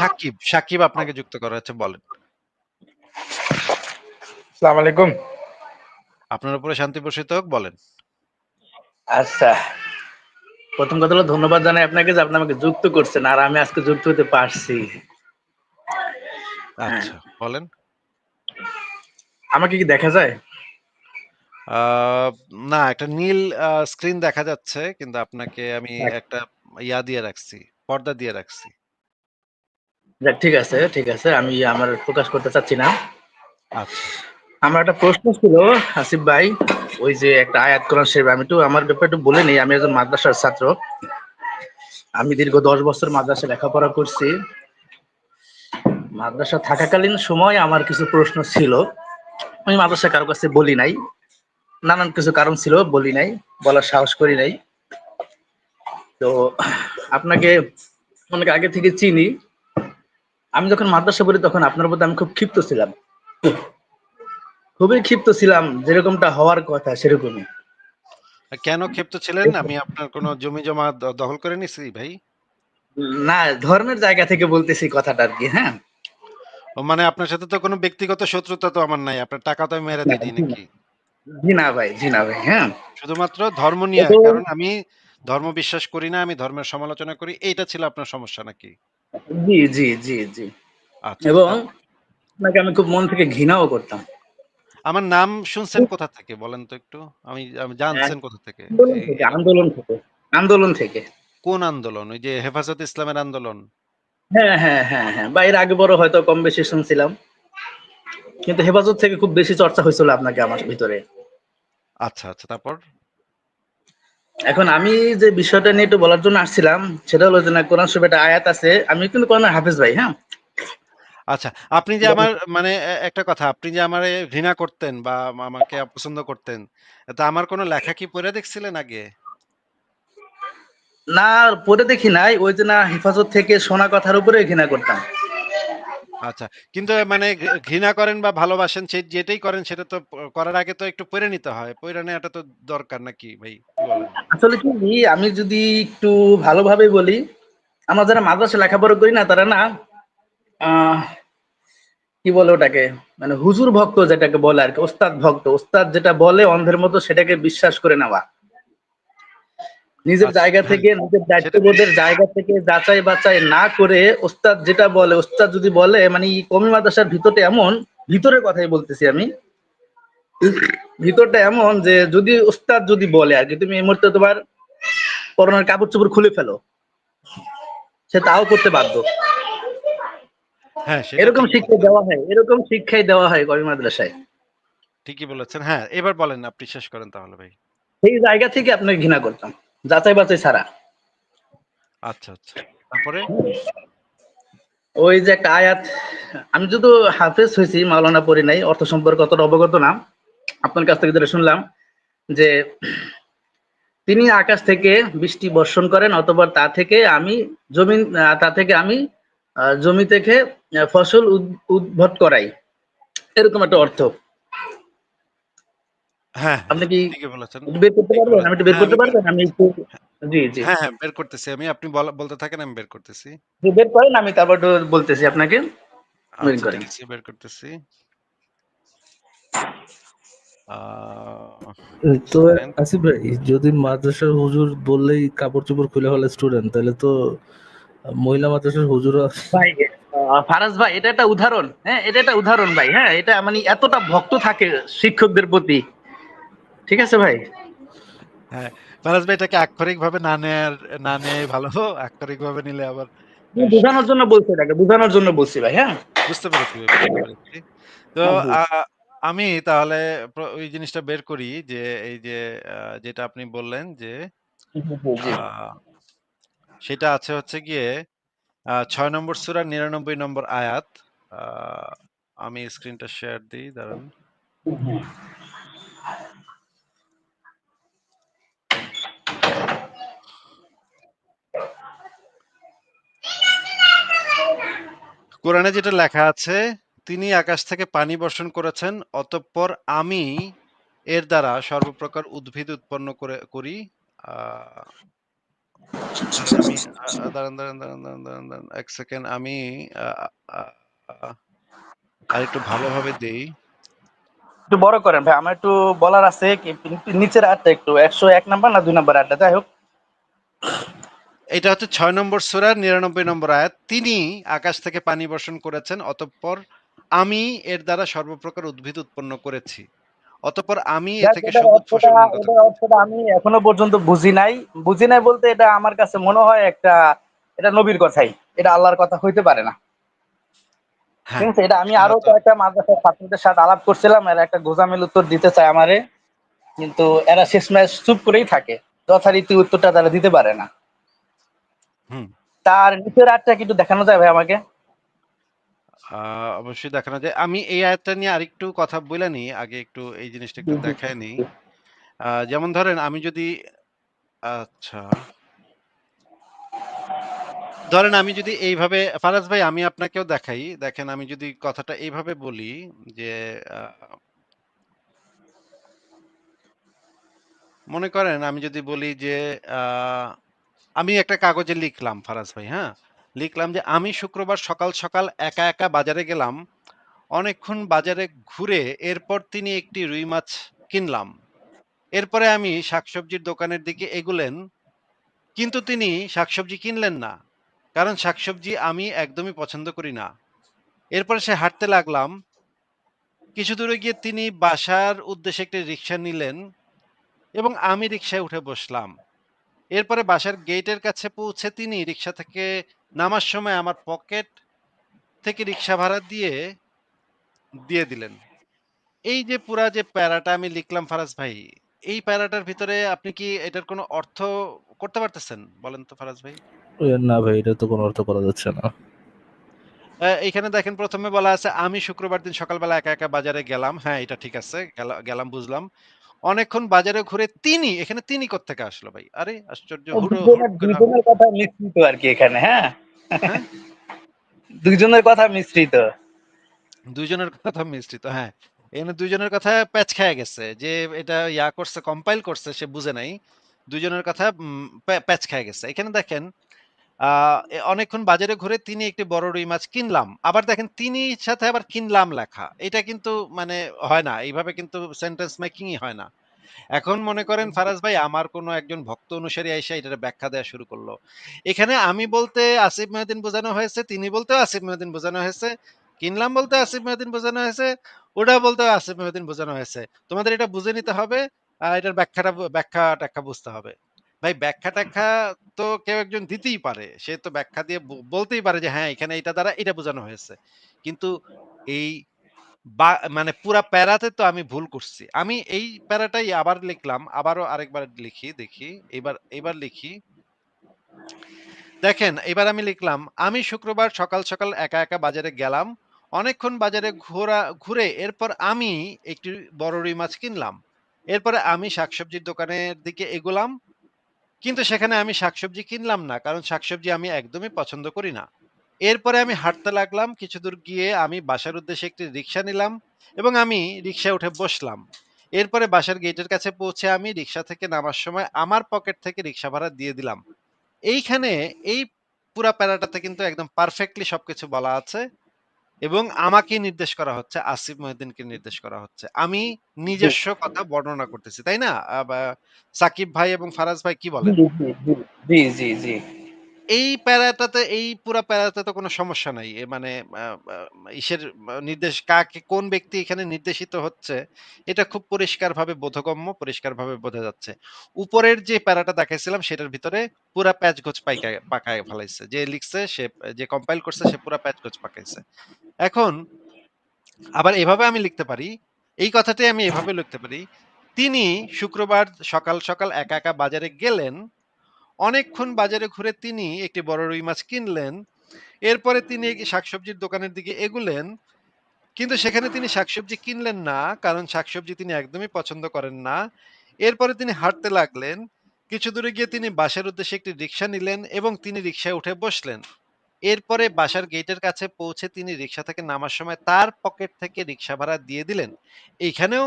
সাকিব, সাকিব আপনাকে যুক্ত করা হয়েছে বলেন। আসসালামু আলাইকুম। আপনার উপরে শান্তি বর্ষিত হোক বলেন। আচ্ছা। ১ম কথা হলো ধন্যবাদ জানাই আপনাকে যে আপনি আমাকে যুক্ত করছেন। আর আমি আজকে যুক্ত হতে পারছি। আচ্ছা, বলেন। আমাকে কি দেখা যায়? না একটা নীল স্ক্রিন দেখা যাচ্ছে। কিন্তু আপনাকে আমি একটা ইয়া দিয়ে রাখছি, পর্দা দিয়ে রাখছি। যাক ঠিক আছে, ঠিক আছে। আমি আমার প্রকাশ করতে চাচ্ছি না। আচ্ছা। আমার একটা প্রশ্ন ছিল আসিফ ভাই, ওই যে একটা আয়াত কোরআন শরীফ আমি একটু আমার ব্যাপারে একটু বলে নেই। আমি একজন মাদ্রাসার ছাত্র। আমি দীর্ঘ ১০ বছর মাদ্রাসা লেখাপড়া করছি। মাদ্রাসা থাকাকালীন সময় আমার কিছু প্রশ্ন ছিল। আমি মাদ্রাসা কারও কাছে বলি নাই। নানান কিছু কারণ ছিল বলি নাই। বলার সাহস করি নাই। তো আপনাকে অনেক আগে থেকে চিনি। আমি যখন মাদ্রাসায় পড়ি তখন আপনার প্রতি আমি খুব ক্ষিপ্ত ছিলাম। খুবই ক্ষিপ্ত ছিলাম যেরকমটা হওয়ার কথা সেরকমই। কেন ক্ষিপ্ত ছিলেন? আমি আপনার কোন জমি জমা দখল করে নিছি ভাই? না, ধর্মের জায়গা থেকে বলতেছি কথাটা আরকি, হ্যাঁ? ও মানে আপনার সাথে তো কোনো ব্যক্তিগত শত্রুতা তো আমার নাই। আপনার টাকা তো আমি মেরে দিই নাকি? জি না ভাই, জি না ভাই, হ্যাঁ? শুধুমাত্র ধর্ম নিয়ে কারণ আমি ধর্ম বিশ্বাস করি না, আমি ধর্মের সমালোচনা করি। এইটা ছিল আপনার সমস্যা নাকি? জি, জি, জি, জি। আচ্ছা, এবং আপনাকে আমি খুব মন থেকে ঘৃণাও করতাম। আমার নাম শুনছেন কোথা থেকে বলেন তো একটু? আমি আমি হ্যাঁ, জানছেন কোথা থেকে? আন্দোলন থেকে, আন্দোলন থেকে, আন্দোলন থেকে। কোন আন্দোলন? ওই যে হেফাজত ইসলামের আন্দোলন? হ্যাঁ, হ্যাঁ, হ্যাঁ, হ্যাঁ। বা এর আগে বড় হয়তো কম বেশি শুনছিলাম। কিন্তু হেফাজত থেকে খুব বেশি চর্চা হয়েছিল আপনাকে আমার ভিতরে। আচ্ছা, আচ্ছা তারপর? এখন আমি যে বিষয়টা নিয়ে একটু বলার জন্য আসছিলাম, সেটা হলো যে না কোরআন শরীফে একটা আয়াত আছে। আমি কিন্তু কোরআনের হাফেজ ভাই, হ্যাঁ? আচ্ছা, আপনি যে আমার মানে একটা কথা, আপনি যে আমারে ঘৃণা করতেন বা আমা আমাকে অপছন্দ করতেন, তা আমার কোনো লেখা কি পড়ে দেখছিলেন আগে? না, পড়ে দেখি নাই। ওই যে না হেফাজত থেকে শোনা কথার উপরে ঘৃণা করতাম। আচ্ছা। কিন্তু মানে ঘৃণা করেন বা ভালোবাসেন সে যেটাই করেন সেটা তো করার আগে তো একটু পইড়া নিতে হয়। পইড়া নেওয়াটা তো দরকার নাকি ভাই? আসলে কি আমি যদি একটু ভালোভাবে বলি, আমরা যারা মাদ্রাসায় লেখাপড়া করি না তারা না কি বলে ওটাকে? মানে হুজুর ভক্ত যেটাকে বলে আর কি ওস্তাদ ভক্ত। ওস্তাদ যেটা বলে অন্ধের মতো সেটাকে বিশ্বাস করে নেওয়া। নিজের আচ্ছা, জায়গা। থেকে, নিজের দায়িত্ববোধের জায়গা থেকে যাচাই বাছাই না করে ওস্তাদ যেটা বলে, ওস্তাদ যদি বলে মানে কওমি মাদ্রাসার ভিতরটা এমন, ভিতরের কথাই বলতেছি আমি। ভিতরটা এমন যে যদি ওস্তাদ যদি বলে আরকি তুমি এই মুহূর্তে তোমার পরনের কাপড়-চোপড় খুলে ফেলো। সে তাও করতে বাধ্য। হ্যাঁ, এরকম শিক্ষা দেওয়া হয়, এরকম শিক্ষাই দেওয়া হয় কওমি মাদ্রাসায়। ঠিকই বলেছেন। হ্যাঁ, এবার বলেন আপনি শেষ করেন তাহলে ভাই। সেই জায়গা থেকে আপনাকে ঘৃণা করতাম। যাচাই বাছাই ছাড়া। আচ্ছা, আচ্ছা। তারপরে? ওই যে একটা আয়াত, আমি যদিও হাফেজ হইছি, মাওলানা পড়ি নাই। অর্থ সম্পর্কে অতটা অবগত না। আপনার কাছ থেকে যেটা শুনলাম যে তিনি আকাশ থেকে বৃষ্টি বর্ষণ করেন অতঃপর তা থেকে আমি জমি তা থেকে আমি জমি থেকে ফসল উদ উদ্ভট করাই। এরকম একটা অর্থ। হ্যাঁ, আপনি হ্যাঁ, কি ঠিকই বলেছেন। বের করতে পারবেন? আমি একটু বের হ্যাঁ, করতে পারবেন? আমি একটু জি, জি। হ্যাঁ, হ্যাঁ, বের করতেছি আমি। আপনি বলতে থাকেন আমি বের করতেছি। বের করেন আমি তারপর বলতেছি আপনাকে। বের আচ্ছা করেন। বের করতেছি। তো আসিফ ভাই যদি মাদ্রাসার হুজুর বললেই কাপড়-চোপড় খুলে ফেলে স্টুডেন্ট তাহলে তো মহিলা মাদ্রাসার হুজুর ভাই ফারাজ ভাই এটা একটা উদাহরণ। হ্যাঁ? এটা একটা উদাহরণ ভাই। হ্যাঁ? এটা মানে এতটা ভক্ত থাকে শিক্ষকদের প্রতি। ঠিক আছে ভাই? হ্যাঁ, ফারাজ ভাই এটাকে আক্ষরিকভাবে না নেয়ার না নেয়াই ভালো। আক্ষরিকভাবে নিলে আবার বোঝানোর জন্য বলছি এটাকে, বোঝানোর জন্য বলছি ভাই, হ্যাঁ? বুঝতে পেরেছি। তো আমি তাহলে ওই জিনিসটা বের করি যে এই যে যেটা আপনি বললেন যে। সেটা আছে হচ্ছে গিয়ে ছয় নম্বর সুরা নিরানব্বই নম্বর আয়াত। আমি স্ক্রিনটা শেয়ার দিই দাঁড়ান। কোরআনে যেটা লেখা আছে, তিনি আকাশ থেকে পানি বর্ষণ করেছেন, অতঃপর আমি এর দ্বারা সর্বপ্রকার উদ্ভিদ উৎপন্ন করে করি। আ আমি আ আ দাঁড়ান। ১ সেকেন্ড আমি আ আ আ ভালোভাবে দেই। একটু বড় করেন ভাই আমার একটু বলার আছে নিচের আটটা একটু একশো এক নাম্বার না দুই নাম্বার আটটা যাই হোক এটা হচ্ছে ৬ নম্বর সূরার ৯৯ নম্বর আয়াত। তিনি আকাশ থেকে পানি বর্ষণ করেছেন, অতঃপর আমি এর দ্বারা সর্বপ্রকার উদ্ভিদ উৎপন্ন করেছি। অতঃপর আমি এ থেকে সবুজ ফসল আমি এখনও পর্যন্ত বুঝি নাই। বুঝি নাই বলতে এটা আমার কাছে মনে হয় একটা এটা নবীর কথাই। এটা আল্লাহর কথা হইতে পারে না। হ্যাঁ, ঠিক আছে? এটা আমি আরও কয়েকটা মাদ্রাসার ছাত্রদের সাথে আলাপ করছিলাম এরা একটা গোজামিল উত্তর দিতে চায় আমারে। কিন্তু এরা শেষমেশ চুপ করেই থাকে। যথারীতি উত্তরটা তারা দিতে পারে না। তার নিচের আটটা কি একটু দেখানো যায় ভাই আমাকে অবশ্যই দেখানো যায়। আমি এই আয়াতটা নিয়ে আরেকটু কথা নিই। আগে একটু এই জিনিসটা একটু দেখায় নিই। যেমন ধরেন আমি যদি আচ্ছা। ধরেন আমি যদি এইভাবে ফারাজ ভাই আমি আপনাকেও দেখাই। দেখেন আমি যদি কথাটা এইভাবে বলি যে মনে করেন আমি যদি বলি যে আ আমি একটা কাগজে লিখলাম ফারাজ ভাই, হ্যাঁ? লিখলাম যে আমি শুক্রবার সকাল, সকাল একা, একা বাজারে গেলাম। অনেকক্ষণ বাজারে ঘুরে এরপর তিনি একটি রুই মাছ কিনলাম। এরপরে আমি শাকসবজির দোকানের দিকে এগুলেন। কিন্তু তিনি শাকসবজি কিনলেন না। কারণ শাকসবজি আমি একদমই পছন্দ করি না। এরপরে সে হাঁটতে লাগলাম। কিছু দূরে গিয়ে তিনি বাসার উদ্দেশ্যে একটি রিক্সা নিলেন এবং আমি রিক্সায় উঠে বসলাম। এরপরে বাসার গেটের কাছে পৌঁছে তিনি রিক্সা থেকে নামার সময় আমার পকেট থেকে রিক্সা ভাড়া দিয়ে, দিয়ে দিলেন। এই যে পুরা যে প্যারাটা আমি লিখলাম ফারাজ ভাই, এই প্যারাটার ভিতরে আপনি কি এটার কোনো অর্থ করতে পারতেছেন? বলেন তো ফারাজ ভাই? না ভাই এটা তো কোনো অর্থ করা যাচ্ছে না। এইখানে দেখেন প্রথমে বলা আছে, আমি শুক্রবার দিন সকালবেলা একা, একা বাজারে গেলাম। হ্যাঁ, এটা ঠিক আছে। গেলা গেলাম বুঝলাম। অনেকক্ষণ বাজারে ঘুরে তিনি, এখানে তিনি কোত্থেকে আসলো ভাই? আরে আশ্চর্য! দুজনের কথা মিশ্রিত আর কি এখানে হ্যাঁ হ্যাঁ? দুইজনের কথা মিশ্রিত ২ জনের কথা মিশ্রিত, হ্যাঁ। এখানে ২ জনের কথা প্যাচ খায়া গেছে। যে এটা ইয়া করছে, কম্পাইল করছে সে বুঝে নাই। ২ জনের কথা প্যাচ খায়া গেছে। এখানে দেখেন অনেকক্ষণ বাজারে ঘুরে তিনি একটি বড় রুই মাছ কিনলাম। আবার দেখেন তিনির সাথে আবার কিনলাম লেখা। এটা কিন্তু মানে হয় না। এইভাবে কিন্তু সেন্টেন্স মেকিংই হয় না। এখন মনে করেন ফারাজ ভাই আমার কোনো একজন ভক্ত অনুসারী আইসা এটার ব্যাখ্যা দেয়া শুরু করল। এখানে আমি বলতে আসিফ মেহদিন বোঝানো হয়েছে, তিনি বলতেও আসিফ মেহদিন বোঝানো হয়েছে। কিনলাম বলতে আসিফ মেহদিন বোঝানো হয়েছে, ওটা বলতে আসিফ মেহদিন বোঝানো হয়েছে। তোমাদের এটা বুঝে নিতে হবে। এটার ব্যাখ্যাটা ব্যাখ্যা-ট্যাখ্যা বুঝতে হবে। ভাই ব্যাখ্যা-ট্যাখ্যা তো কেউ একজন দিতেই পারে। সে তো ব্যাখ্যা দিয়ে বলতেই পারে যে হ্যাঁ, এখানে এটা দ্বারা এটা বোঝানো হয়েছে। কিন্তু এই মানে পুরা প্যারাতে তো আমি ভুল করছি। আমি এই প্যারাটাই আবার লিখলাম। আবারও আরেকবার লিখি দেখি। এবার এবার লিখি। দেখেন এবার আমি লিখলাম, আমি শুক্রবার সকাল, সকাল একা, একা বাজারে গেলাম। অনেকক্ষণ বাজারে ঘোরা ঘুরে এরপর আমি একটি বড় রুই মাছ কিনলাম। এরপরে আমি শাকসবজির দোকানের দিকে এগোলাম। কিন্তু সেখানে আমি শাকসবজি কিনলাম না। কারণ শাকসবজি আমি একদমই পছন্দ করি না। এরপরে আমি হাঁটতে লাগলাম। কিছু দূর গিয়ে আমি বাসার উদ্দেশ্যে একটি রিক্সা নিলাম এবং আমি রিক্সায় উঠে বসলাম। এরপরে বাসার গেটের কাছে পৌঁছে আমি রিক্সা থেকে নামার সময় আমার পকেট থেকে রিক্সা ভাড়া দিয়ে দিলাম। এইখানে এই পুরা প্যারাটাতে কিন্তু একদম পারফেক্টলি সবকিছু বলা আছে এবং আমাকে নির্দেশ করা হচ্ছে, আসিফ মহিদিনকে নির্দেশ করা হচ্ছে। আমি নিজস্ব কথা বর্ণনা করতেছি। তাই না? সাকিব ভাই এবং ফারাজ ভাই কি বলেন? জি, জি, জি। এই প্যারাটাতে এই পুরা প্যারাতে তো কোনো সমস্যা নাই। মানে ইসের নির্দেশ কাকে কোন ব্যক্তি এখানে নির্দেশিত হচ্ছে, এটা খুব পরিষ্কারভাবে বোধগম্য, পরিষ্কারভাবে বোঝা যাচ্ছে। উপরের যে প্যারাটা দেখাইছিলাম সেটার ভিতরে পুরা প্যাচগোছ পাইকা পাকায় ফেলাইছে। যে লিখছে সে যে কম্পাইল করছে সে পুরা প্যাচগোছ পাকাইছে। এখন আবার এভাবে আমি লিখতে পারি, এই কথাটাই আমি এভাবে লিখতে পারি। তিনি শুক্রবার সকাল, সকাল একা, একা বাজারে গেলেন। অনেকক্ষণ বাজারে ঘুরে তিনি একটি বড় রুই মাছ কিনলেন। এরপরে তিনি শাকসবজির দোকানের দিকে এগুলেন। কিন্তু সেখানে তিনি শাকসবজি কিনলেন না। কারণ শাকসবজি তিনি একদমই পছন্দ করেন না। এরপরে তিনি হাঁটতে লাগলেন। কিছু দূরে গিয়ে তিনি বাসার উদ্দেশ্যে একটি রিক্সা নিলেন এবং তিনি রিক্সায় উঠে বসলেন। এরপরে বাসার গেটের কাছে পৌঁছে তিনি রিক্সা থেকে নামার সময় তার পকেট থেকে রিক্সা ভাড়া দিয়ে দিলেন। এইখানেও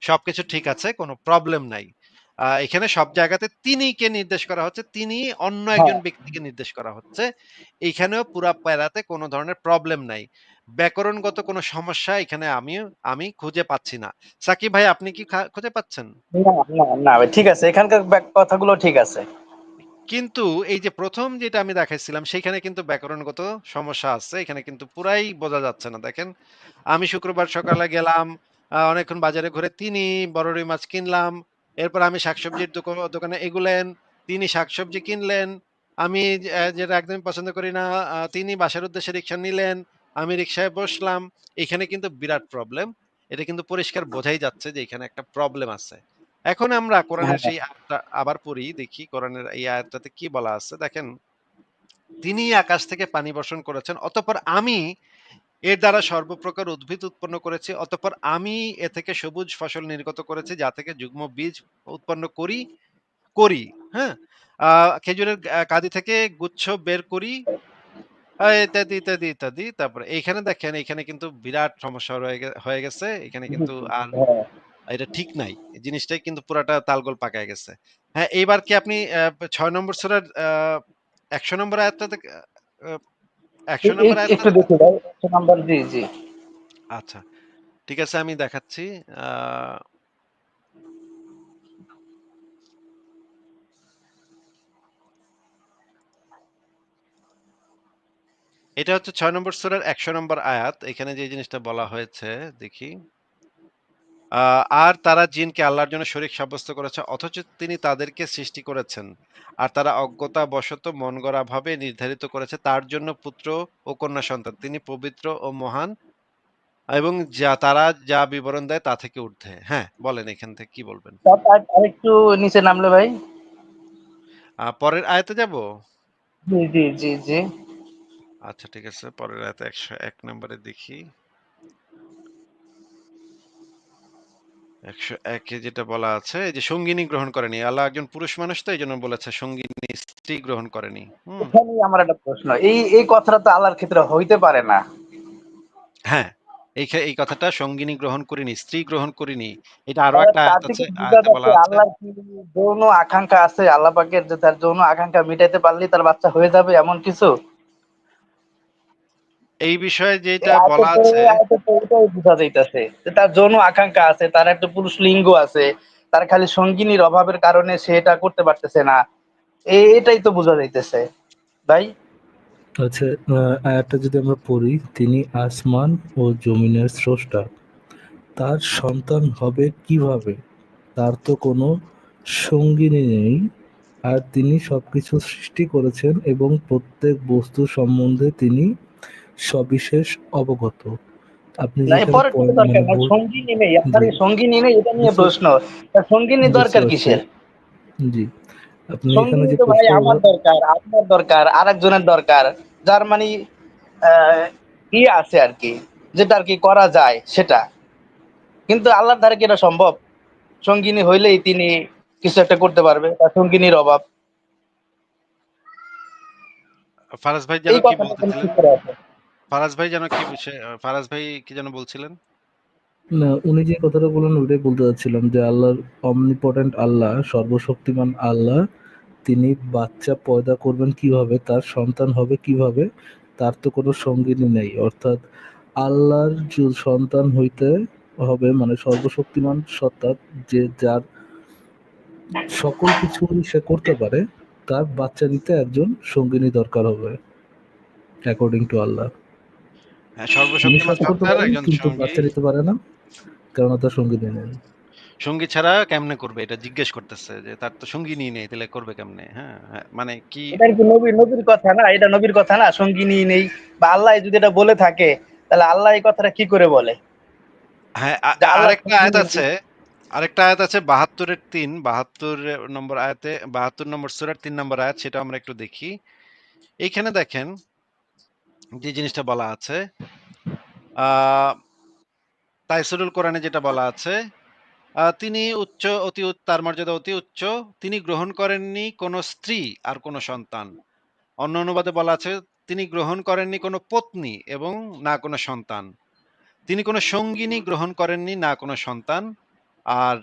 সবকিছু ঠিক আছে, কোনো প্রবলেম নাই। এখানে সব জায়গাতে তিনিকে নির্দেশ করা হচ্ছে। তিনি অন্য হ্যাঁ। একজন ব্যক্তিকে নির্দেশ করা হচ্ছে। এইখানেও পুরা প্যারাতে কোনো ধরনের প্রবলেম নাই। ব্যাকরণগত কোনো সমস্যা এখানে আমিও আমি খুঁজে পাচ্ছি না। সাকিব ভাই আপনি কি খুঁজে পাচ্ছেন? না, ঠিক আছে। এখানকার কথাগুলো ঠিক আছে। কিন্তু এই যে প্রথম যেটা আমি দেখাইছিলাম সেইখানে কিন্তু ব্যাকরণগত সমস্যা আছে। এখানে কিন্তু পুরাই বোঝা যাচ্ছে না। দেখেন, আমি শুক্রবার সকালে গেলাম, অনেকক্ষণ বাজারে ঘুরে তিনি বড় রুই মাছ কিনলাম। এরপর আমি শাকসবজির দোকানে এগুলেন, তিনি শাকসবজি কিনলেন। আমি যেটা একদমই পছন্দ করি না তিনি বাসার উদ্দেশ্যে রিক্সা নিলেন। আমি রিক্সায় বসলাম। এখানে কিন্তু বিরাট প্রবলেম। এটা কিন্তু পরিষ্কার বোঝাই যাচ্ছে যে এখানে একটা প্রবলেম আছে। এখন আমরা কোরআনের হ্যাঁ। সেই আয়াতটা আবার পড়ি, দেখি কোরআনের এই আয়াতটাতে কি বলা আছে। দেখেন, তিনি আকাশ থেকে পানি বর্ষণ করেছেন। অতঃপর আমি এর দ্বারা সর্বপ্রকার উদ্ভিদ উৎপন্ন করেছি। অতঃপর আমি এ থেকে সবুজ ফসল নির্গত করেছি যা থেকে যুগ্ম বীজ উৎপন্ন করি করি, হ্যাঁ? খেজুরের কাঁদি থেকে গুচ্ছ বের করি। ইত্যাদি, ইত্যাদি, ইত্যাদি। তারপরে এইখানে দেখেন এইখানে কিন্তু বিরাট সমস্যা হয়ে গেছে। এখানে কিন্তু আর হ্যাঁ। এটা ঠিক নাই। জিনিসটাই কিন্তু পুরাটা তালগোল পাকায় গেছে। হ্যাঁ, এইবার কি আপনি ৬ নম্বর সূরার ১০০ নম্বর আয়াতটা থেকে আ আ ১০০ এই নম্বর এই আয়াতটা একটু দেখি ভাই। ১০০ নাম্বার জি, জি। আচ্ছা। ঠিক আছে আমি দেখাচ্ছি। এটা হচ্ছে ছয় নম্বর সূরার ১০০ নম্বর আয়াত। এখানে যে জিনিসটা বলা হয়েছে দেখি। আর তারা জিনকে আল্লাহর জন্য শরীক সাব্যস্ত করেছে অথচ তিনি তাদেরকে সৃষ্টি করেছেন। আর তারা অজ্ঞতাবশত মনগড়াভাবে নির্ধারিত করেছে তার জন্য পুত্র ও কন্যা সন্তান। তিনি পবিত্র ও মহান এবং যা তারা যা বিবরণ দেয় তা থেকে ঊর্ধ্বে। হ্যাঁ, বলেন এখান থেকে কি বলবেন? একটু নিচে নামলে ভাই। পরের আয়তে যাব? জি, জি, জি, জি। আচ্ছা ঠিক আছে। পরের আয়াতে ১০১ নম্বরে দেখি। ১০১ এ যেটা বলা আছে এই যে সঙ্গিনী গ্রহণ করেনি। আল্লাহ একজন পুরুষ মানুষ তো এইজন্য বলেছে সঙ্গিনী স্ত্রী গ্রহণ করেনি। এখানেই আমার একটা প্রশ্ন। এই এই কথাটা তো আল্লাহর ক্ষেত্রে হইতে পারে না। হ্যাঁ, এই এই কথাটা সঙ্গিনী গ্রহণ করিনি, স্ত্রী গ্রহণ করিনি। এটা আরও একটা আয়াত আছে, বোঝা আয়াতে বলা আছে। আল্লাহর কি যৌন আকাঙ্ক্ষা আছে আল্লাহ পাকের যে তার যৌন আকাঙ্ক্ষা মিটাইতে পারলেই তার বাচ্চা হয়ে যাবে এমন কিছু? এই বিষয়ে যেটা বলা আছে বোঝা যাইতাছে তার যৌন আকাঙ্ক্ষা আছে, তার একটা পুরুষ লিঙ্গ আছে। তার খালি সঙ্গিনীর অভাবের কারণে সে এটা করতে পারতেছে না। এটাই তো বোঝা যাইতেছে। ভাই? আচ্ছা আয়াতটা যদি আমরা পড়ি, তিনি আসমান ও জমিনের স্রষ্টা। তার সন্তান হবে কীভাবে? তার তো কোনো সঙ্গিনী নেই। আর তিনি সবকিছু সৃষ্টি করেছেন এবং প্রত্যেক বস্তু সম্বন্ধে তিনি সবিশেষ অবগত। আপনি সঙ্গিনী নেই। আপনার সঙ্গিনী নেই এটা নিয়ে প্রশ্ন। সঙ্গিনী দরকার কিসের? জি। আপনি এখানে যে ভাই আমার দরকার, আপনার দরকার, আরেকজনের দরকার। যার মানে ইয়ে আছে আরকি। যেটা আরকি করা যায় সেটা। কিন্তু আল্লাহর দ্বারা কি এটা সম্ভব? সঙ্গিনী হইলেই তিনি কিছু একটা করতে পারবে। তার সঙ্গিনীর অভাব। ফারাজ ভাই যেন কি বলতেছিলেন? ফারাজ ভাই যেন কি ফারাজ ভাই কি যেন বলছিলেন? না, উনি যে কথাটা বললেন ওইটাই বলতে চাচ্ছিলাম যে আল্লাহর omnipotent আল্লাহ, সর্বশক্তিমান আল্লাহ, তিনি বাচ্চা পয়দা করবেন কীভাবে? তার সন্তান হবে কীভাবে? তার তো কোনো সঙ্গিনী নেই। অর্থাৎ আল্লাহর সন্তান হইতে হবে মানে সর্বশক্তিমান সত্তা যে যার সকল কিছু সে করতে পারে, তার বাচ্চা নিতে একজন সঙ্গিনী দরকার হবে। According to Allah. হ্যাঁ, তিনি সর্বশক্তিমান সঙ্গী পারে না। কেননা তার সঙ্গিনী নেই। সঙ্গী ছাড়া কেমনে করবে? এটা জিজ্ঞেস করতেছে যে তার তো সঙ্গিনী নেই তাহলে করবে কেমনে? হ্যাঁ, হ্যাঁ, মানে কি এটা কি নবীর নবীর কথা না? এটা নবীর কথা না? সঙ্গিনী নেই বা আল্লাহ যদি এটা বলে থাকে তাহলে আল্লাহ এই কথাটা কি করে বলে? হ্যাঁ, আরেকটা আয়াত আছে আরেকটা আয়াত আছে ৭২ এর ৩, ৭২ নম্বর আয়াতে ৭২ নম্বর সূরার ৩ নম্বর আয়াত সেটা আমরা একটু দেখি। এইখানে দেখেন যে জিনিসটা বলা আছে তাইসিরুল কোরআনে যেটা বলা আছে, তিনি উচ্চ অতি তার মর্যাদা অতি উচ্চ। তিনি গ্রহণ করেননি কোনো স্ত্রী আর কোনো সন্তান। অন্য অনুবাদে বলা আছে, তিনি গ্রহণ করেননি কোনো পত্নী এবং না কোনো সন্তান। তিনি কোনো সঙ্গিনী গ্রহণ করেননি না কোনো সন্তান। আর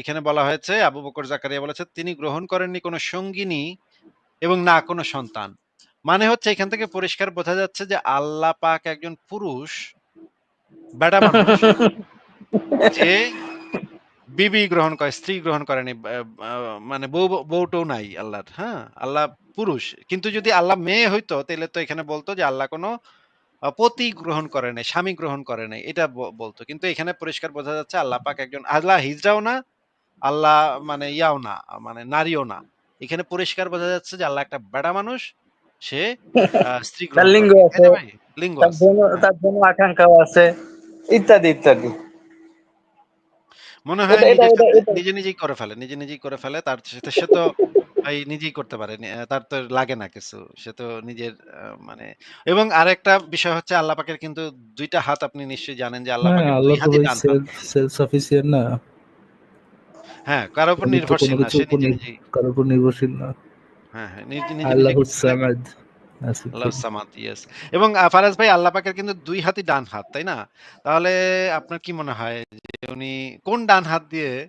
এখানে বলা হয়েছে আবু বকর জাকারিয়া বলেছে তিনি গ্রহণ করেননি কোনো সঙ্গিনী এবং না কোনো সন্তান। মানে হচ্ছে এখান থেকে পরিষ্কার বোঝা যাচ্ছে যে আল্লাহ পাক একজন পুরুষ মানুষ যে বিবি গ্রহণ করে, স্ত্রী গ্রহণ করেনি। মানে বউ বউ-টউ নাই আল্লাহর, হ্যাঁ? আল্লাহ পুরুষ। কিন্তু যদি আল্লাহ মেয়ে হইতো তাহলে তো এখানে বলতো যে আল্লাহ কোনো পতি গ্রহণ করে নাই, স্বামী গ্রহণ করে নাই। এটা বলতো। কিন্তু এখানে পরিষ্কার বোঝা যাচ্ছে আল্লাহ পাক একজন আল্লাহ হিজড়াও না, আল্লাহ মানে ইয়াও না, মানে নারীও না। এখানে পরিষ্কার বোঝা যাচ্ছে যে আল্লাহ একটা বেডা মানুষ। সে স্ত্রী তার লিঙ্গ আছে, লিঙ্গ তার যৌন আকাঙ্ক্ষাও আছে ইত্যাদি, ইত্যাদি। মনে হয় নিজে, নিজেই করে ফেলে। নিজে, নিজেই করে ফেলে। তার সাথে সে তো ভাই নিজেই করতে পারে। তার তো লাগে না কিছু। সে তো নিজের মানে এবং আরেকটা বিষয় হচ্ছে আল্লাহ পাকের কিন্তু দুইটা হাত আপনি নিশ্চয়ই জানেন যে আল্লাহ হ্যাঁ, পাকের ২ হাতই ডান সেলফ সেলফ সাফিসিয়েন্ট না। হ্যাঁ, কারও উপর নির্ভরশীল না। সে নিজে, নিজেই কারও উপর নির্ভরশীল না। হ্যাঁ, হ্যাঁ। ইয়েস। এবং ফারাজ ভাই আল্লাহ পাকের কিন্তু ২ হাতই ডান হাত, তাই না? তাহলে আপনার কি মনে হয় যে উনি কোন ডান হাত দিয়ে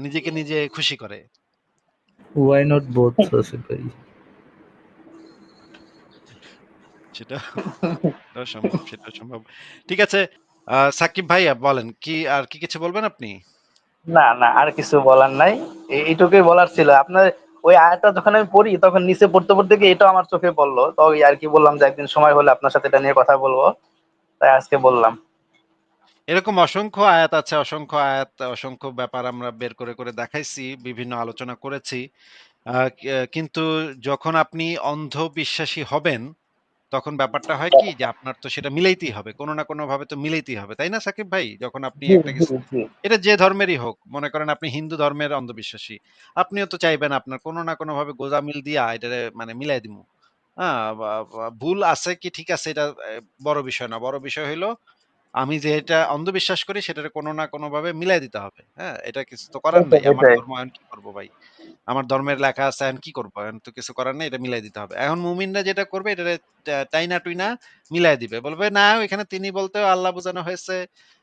নিজেকে নিজে খুশি করে? Not both আসিফ ভাই? সেটা সম্ভব, সেটাও সম্ভব। ঠিক আছে। সাকিব ভাই বলেন কি আর কি কিছু বলবেন আপনি? না, না আর কিছু বলার নাই। এইটুকুই বলার ছিল। আপনার ওই আয়াতটা যখন আমি পড়ি তখন নিচে পড়তে, পড়তে গিয়ে এটাও আমার চোখে পড়ল তো ওই আরকি বললাম যে একদিন সময় হলে আপনার সাথে এটা নিয়ে কথা বলব তাই আজকে বললাম। এরকম অসংখ্য আয়াত আছে, অসংখ্য আয়াত, অসংখ্য ব্যাপার আমরা বের করে, করে দেখাইছি। বিভিন্ন আলোচনা করেছি। কিন্তু যখন আপনি অন্ধবিশ্বাসী হবেন, তখন ব্যাপারটা হয় কি যে আপনার তো সেটা মিলাইতেই হবে। কোনো না কোনো ভাবে তো মিলাইতেই হবে। তাই না সাকিব ভাই? যখন আপনি একটা কিছু এটা যে ধর্মেরই হোক। মনে করেন আপনি হিন্দু ধর্মের অন্ধবিশ্বাসী। আপনিও তো চাইবেন আপনার কোনো না কোনো ভাবে গোঁজামিল দিয়া এটা মানে মিলাই দিব বা ভুল আছে কি ঠিক আছে এটা বড় বিষয় না। বড় বিষয় হইল আমি যেটা অন্ধবিশ্বাস করি সেটারে কোনো না কোনভাবে মিলাই দিতে হবে। হ্যাঁ? এটা কিছু তো করার এটাই, নাই। আমার। ধর্ম এখন কি করব ভাই? আমার ধর্মের লেখা আছে এখন কি করব? এখন তো কিছু করার নাই। এটা মিলাই দিতে হবে। এখন মুমিনরা যেটা করবে এটারে টাইনা-টুইনা মিলায় দিবে। বলবে না ওইখানে তিনি বলতেও আল্লাহ বোঝানো হয়েছে।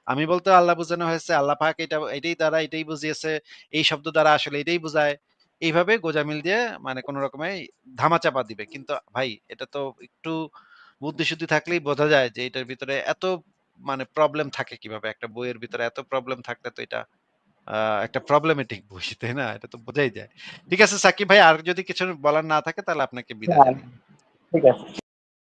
আমি বলতেও আল্লাহ বোঝানো হয়েছে। আল্লাহ পাক এটা এটাই দ্বারা এটাই বুঝিয়েছে। এই শব্দ দ্বারা আসলে এটাই বুঝায়। এইভাবে গোঁজামিল দিয়ে মানে কোন রকমে ধামাচাপা দিবে। কিন্তু ভাই এটা তো একটু বুদ্ধি-শুদ্ধি থাকলেই বোঝা যায় যে এটার ভিতরে এত মানে প্রবলেম থাকে কীভাবে? একটা বইয়ের ভিতরে এত প্রবলেম থাকলে তো এটা একটা প্রবলেমেটিক বই, তাই না? এটা তো বোঝাই যায়। ঠিক আছে সাকিব ভাই আর যদি কিছু বলার না থাকে তাহলে আপনাকে বিদায় ঠিক আছে।